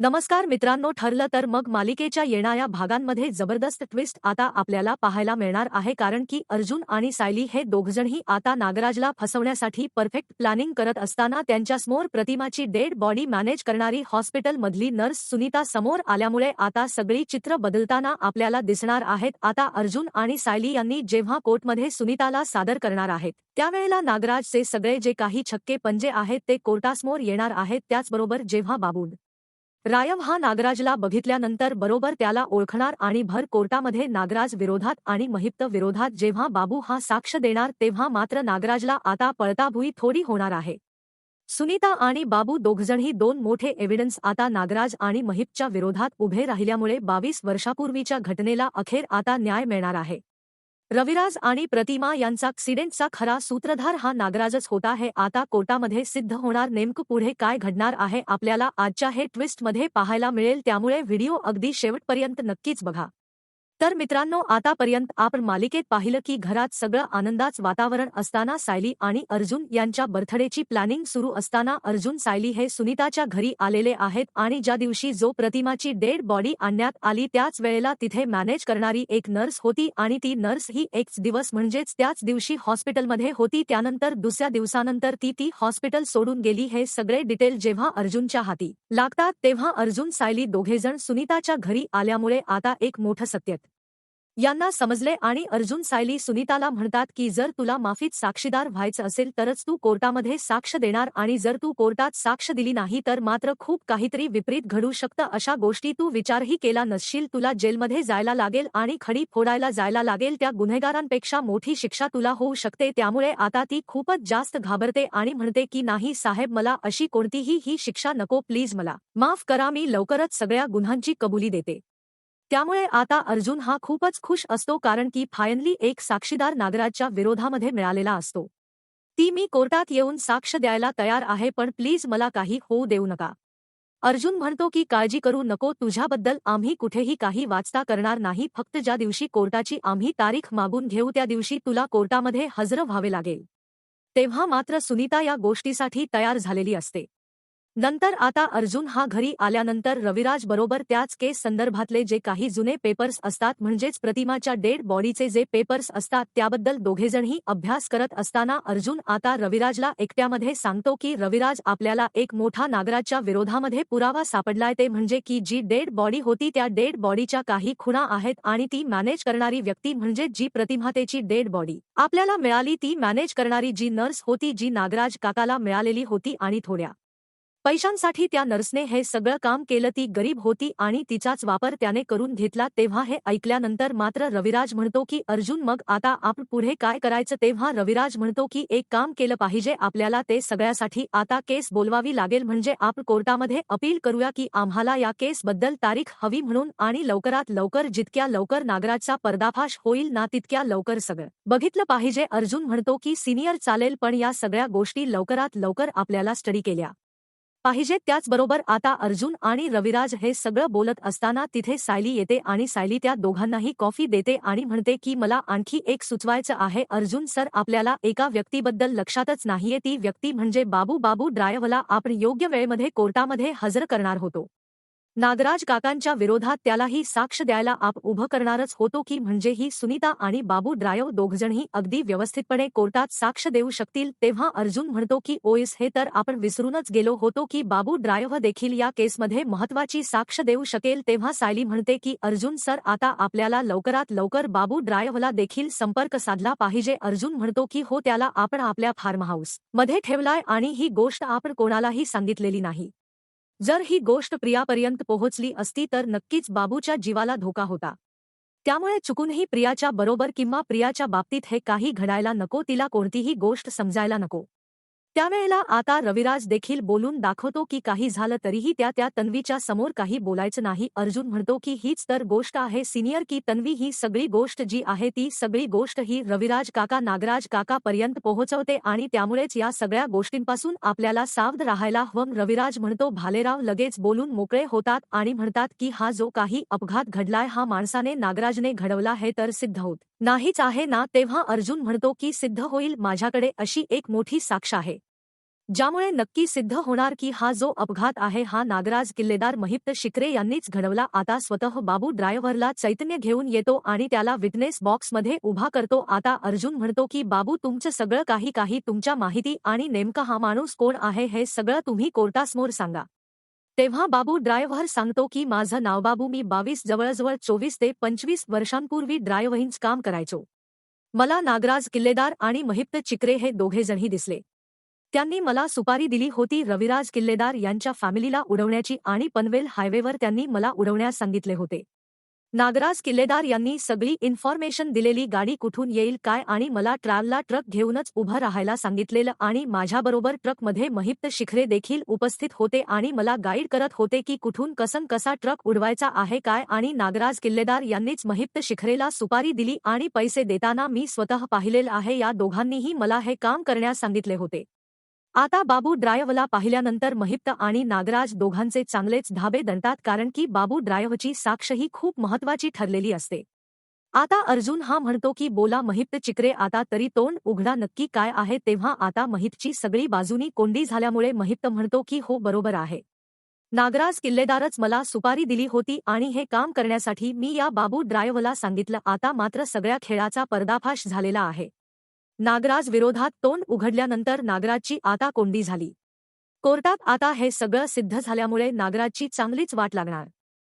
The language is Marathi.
नमस्कार मित्रांनो ठरलं तर मग मालिकेच्या येणाऱ्या भागांमध्ये जबरदस्त ट्विस्ट आता आपल्याला पाहायला मिळणार आहे कारण की अर्जुन आणि सायली हे दोघजणही आता नागराजला फसवण्यासाठी परफेक्ट प्लॅनिंग करत असताना त्यांच्यासमोर प्रतिमाची डेड बॉडी मॅनेज करणारी हॉस्पिटलमधली नर्स सुनीता समोर आल्यामुळे आता सगळी चित्र बदलताना आपल्याला दिसणार आहेत. आता अर्जुन आणि सायली यांनी जेव्हा कोर्टमध्ये सुनीताला सादर करणार आहेत त्यावेळेला नागराजचे सगळे जे काही छक्के पंजे आहेत ते कोर्टासमोर येणार आहेत. त्याचबरोबर जेव्हा बाबून रायव हा नागराजला बघितल्यानंतर बरोबर त्याला ओळखणार आणि भर कोर्टामध्ये नागराज विरोधात आणि महिप्त विरोधात जेव्हा बाबू हा साक्ष देणार तेव्हा मात्र नागराजला आता पळताभुई थोडी होणार आहे. सुनीता आणि बाबू दोघजणही दोन मोठे एव्हिडन्स आता नागराज आणि महिपच्या विरोधात उभे राहिल्यामुळे बावीस वर्षापूर्वीच्या घटनेला अखेर आता न्याय मिळणार आहे. रविराज आणि प्रतिमा यांचा ऍक्सिडेंटचा खरा सूत्रधार हा नागराजच होता हे आता कोर्टामध्ये सिद्ध होणार नेमकं पुढे काय घडणार आहे आपल्याला आजच्या हे ट्विस्टमध्ये पाहायला मिळेल त्यामुळे व्हिडिओ अगदी शेवटपर्यंत नक्कीच बघा. तर मित्रांनो आतापर्यंत आपण मालिकेत पाहिलं की घरात सगळं आनंदाच वातावरण असताना सायली आणि अर्जुन यांच्या बर्थडेची प्लॅनिंग सुरू असताना अर्जुन सायली हे सुनीताच्या घरी आलेले आहेत आणि ज्या दिवशी जो प्रतिमाची डेड बॉडी आणण्यात आली त्याच वेळेला तिथे मॅनेज करणारी एक नर्स होती आणि ती नर्स ही एकच दिवस म्हणजेच त्याच दिवशी हॉस्पिटलमध्ये होती. त्यानंतर दुसऱ्या दिवसानंतर ती ती हॉस्पिटल सोडून गेली. हे सगळे डिटेल जेव्हा अर्जुनच्या हाती लागतात तेव्हा अर्जुन सायली दोघेजण सुनीताच्या घरी आल्यामुळे आता एक मोठं सत्यत यांना समजले आणि अर्जुन सायली सुनीताला म्हणतात की जर तुला माफीत साक्षीदार व्हायचं असेल तरच तू कोर्टामध्ये साक्ष देणार आणि जर तू कोर्टात साक्ष दिली नाही तर मात्र खूप काहीतरी विपरीत घडू शकतं अशा गोष्टी तू विचारही केला नसशील. तुला जेलमध्ये जायला लागेल आणि खडी फोडायला जायला लागेल. त्या गुन्हेगारांपेक्षा मोठी शिक्षा तुला होऊ शकते. त्यामुळे आता ती खूपच जास्त घाबरते आणि म्हणते की नाही साहेब मला अशी कोणतीही ही शिक्षा नको. प्लीज मला माफ करा. मी लवकरच सगळ्या गुन्ह्यांची कबुली देते. त्यामुळे आता अर्जुन हा खूपच खुश असतो कारण की फायनली एक साक्षीदार नागराजच्या विरोधामध्ये मिळालेला असतो. ती मी कोर्टात येऊन साक्ष द्यायला तयार आहे पण प्लीज मला काही होऊ देऊ नका. अर्जुन म्हणतो की काळजी करू नको तुझ्याबद्दल आम्ही कुठेही काही वाचता करणार नाही फक्त ज्या दिवशी कोर्टाची आम्ही तारीख मागून घेऊ त्या दिवशी तुला कोर्टामध्ये हजर व्हावे लागेल. तेव्हा मात्र सुनीता या गोष्टीसाठी तयार झालेली असते. नंतर आता अर्जुन हा घरी आल्यानंतर रविराज बरोबर त्याच केस संदर्भातले जे काही जुने पेपर्स असतात म्हणजेच प्रतिमाच्या डेड बॉडीचे जे पेपर्स असतात त्याबद्दल दोघेजणही अभ्यास करत असताना अर्जुन आता रविराजला एकट्यामध्ये सांगतो की रविराज आपल्याला एक मोठा नागराजच्या विरोधामध्ये पुरावा सापडलाय ते म्हणजे की जी डेड बॉडी होती त्या डेड बॉडीच्या काही खुणा आहेत आणि ती मॅनेज करणारी व्यक्ती म्हणजे जी प्रतिमातेची डेड बॉडी आपल्याला मिळाली ती मॅनेज करणारी जी नर्स होती जी नागराज काकाला मिळालेली होती आणि थोड्या पैशांसाठी त्या नर्सने हे सगळं काम केलं. ती गरीब होती आणि तिचाच वापर त्याने करून घेतला. तेव्हा हे ऐकल्यानंतर मात्र रविराज म्हणतो की अर्जुन मग आता आपण पुढे काय करायचं? तेव्हा रविराज म्हणतो की एक काम केलं पाहिजे. आपल्याला ते सगळ्यासाठी आता केस बोलवावी लागेल. म्हणजे आपण कोर्टामध्ये अपील करूया की आम्हाला या केसबद्दल तारीख हवी म्हणून आणि लवकरात लवकर जितक्या लवकर नागराजचा पर्दाफाश होईल ना तितक्या लवकर सगळं. बघितलं पाहिजे. अर्जुन म्हणतो की सिनियर चालेल पण या सगळ्या गोष्टी लवकरात लवकर आपल्याला स्टडी केल्या. पाहिजे त्याचबरोबर आता अर्जुन आणि रविराज हे सगळं बोलत असताना तिथे सायली येते आणि सायली त्या दोघांनाही कॉफी देते आणि म्हणते की मला आणखी एक सुचवायचं आहे अर्जुन सर आपल्याला एका व्यक्तीबद्दल लक्षातच नाहीये ती व्यक्ती म्हणजे बाबू बाबू ड्रायव्हला आपण योग्य वेळेमध्ये कोर्टामध्ये हजर करणार होतो. नागराज काकांच्या विरोधात त्यालाही साक्ष द्यायला आप उभं करणारच होतो की म्हणजे ही सुनीता आणि बाबू ड्रायव दोघजणही अगदी व्यवस्थितपणे कोर्टात साक्ष देऊ शकतील तेव्हा अर्जुन म्हणतो की ओएस हे तर आपण विसरूनच गेलो होतो की बाबू ड्रायव्ह देखील या केसमध्ये महत्वाची साक्ष देऊ शकेल तेव्हा सायली म्हणते की अर्जुन सर आता आपल्याला लवकरात लवकर बाबू ड्रायव्हला देखील संपर्क साधला पाहिजे. अर्जुन म्हणतो की हो त्याला आपण आपल्या फार्म हाऊसमध्ये ठेवलाय आणि ही गोष्ट आपण कोणालाही सांगितलेली नाही. जर ही गोष्ट प्रियापर्यंत पोहोचली असती तर नक्कीच बाबूच्या जीवाला धोका होता. त्यामुळे चुकूनही प्रियाच्या बरोबर किंवा प्रियाच्या बाबतीत हे काही घडायला नको तिला कोणतीही गोष्ट समजायला नको. त्यावेळेला आता रविराज देखील बोलून दाखवतो की काही झालं तरीही त्या त्या तन्वीच्या समोर काही बोलायचं नाही. अर्जुन म्हणतो की हीच तर गोष्ट आहे सिनियर की तन्वी ही सगळी गोष्ट जी आहे ती सगळी गोष्ट ही रविराज काका नागराज काका पर्यंत पोहोचवते आणि त्यामुळेच या सगळ्या गोष्टींपासून आपल्याला सावध राहायला हवं. रविराज म्हणतो भालेराव लगेच बोलून मोकळे होतात आणि म्हणतात की हा जो काही अपघात घडलाय हा माणसाने नागराजने घडवला हे तर सिद्ध होत नाहीच आहे ना? तेव्हा अर्जुन म्हणतो की सिद्ध होईल माझ्याकडे अशी एक मोठी साक्ष आहे. ज्यामुळे नक्की सिद्ध होणार की हा जो अपघात आहे हा नागराज किल्लेदार महिप्त शिकरे यांनीच घडवला. आता स्वतः बाबू ड्रायव्हरला चैतन्य घेऊन येतो आणि त्याला विटनेस बॉक्समध्ये उभा करतो. आता अर्जुन म्हणतो की बाबू तुमचं सगळं काही काही तुमच्या माहिती आणि नेमका हा माणूस कोण आहे हे सगळं तुम्ही कोर्टासमोर सांगा. तेव्हा बाबू ड्रायव्हर सांगतो की माझं नाव बाबू. मी बावीस जवळजवळ चोवीस ते पंचवीस वर्षांपूर्वी ड्रायव्हिंग काम करायचो. मला नागराज किल्लेदार आणि महिप्त चिकरे हे दोघेजणही दिसले. त्यांनी मला सुपारी दिली होती. रविराज किल्लेदार यांच्या फॅमिलीला उडवण्याची आणि पनवेल हायवेवर त्यांनी मला उडवण्यास सांगितले होते. नागराज किल्लेदार यांनी सगळी इन्फॉर्मेशन दिलेली गाडी कुठून येईल काय आणि मला ट्रॅव्हला ट्रक घेऊनच उभं राहायला सांगितलेलं आणि माझ्याबरोबर ट्रकमध्ये महिप्त शिखरे देखील उपस्थित होते आणि मला गाईड करत होते की कुठून कसन कसा ट्रक उडवायचा आहे काय आणि नागराज किल्लेदार यांनीच महिप्त शिखरेला सुपारी दिली आणि पैसे देताना मी स्वतः पाहिलेलं आहे. या दोघांनीही मला हे काम करण्यास सांगितले होते. आता बाबू ड्रायव्हला पाहिल्यानंतर महिप्त आणि नागराज दोघांचे चांगलेच धाबे दणतात कारण की बाबू ड्रायव्हची साक्ष ही खूप महत्वाची ठरलेली असते. आता अर्जुन हा म्हणतो की बोला महिप्त चिकरे आता तरी तोंड उघडा नक्की काय आहे? तेव्हा आता महितची सगळी बाजूनी कोंडी झाल्यामुळे महिप्त म्हणतो की हो बरोबर आहे. नागराज किल्लेदारच मला सुपारी दिली होती आणि हे काम करण्यासाठी मी या बाबू ड्रायव्हला सांगितलं आता मात्र सगळ्या खेळाचा पर्दाफाश झालेला आहे. नागराज विरोधात तोंड उघडल्यानंतर नागराजची आता कोंडी झाली. कोर्टात आता हे सगळं सिद्ध झाल्यामुळे नागराजची चांगलीच वाट लागणार.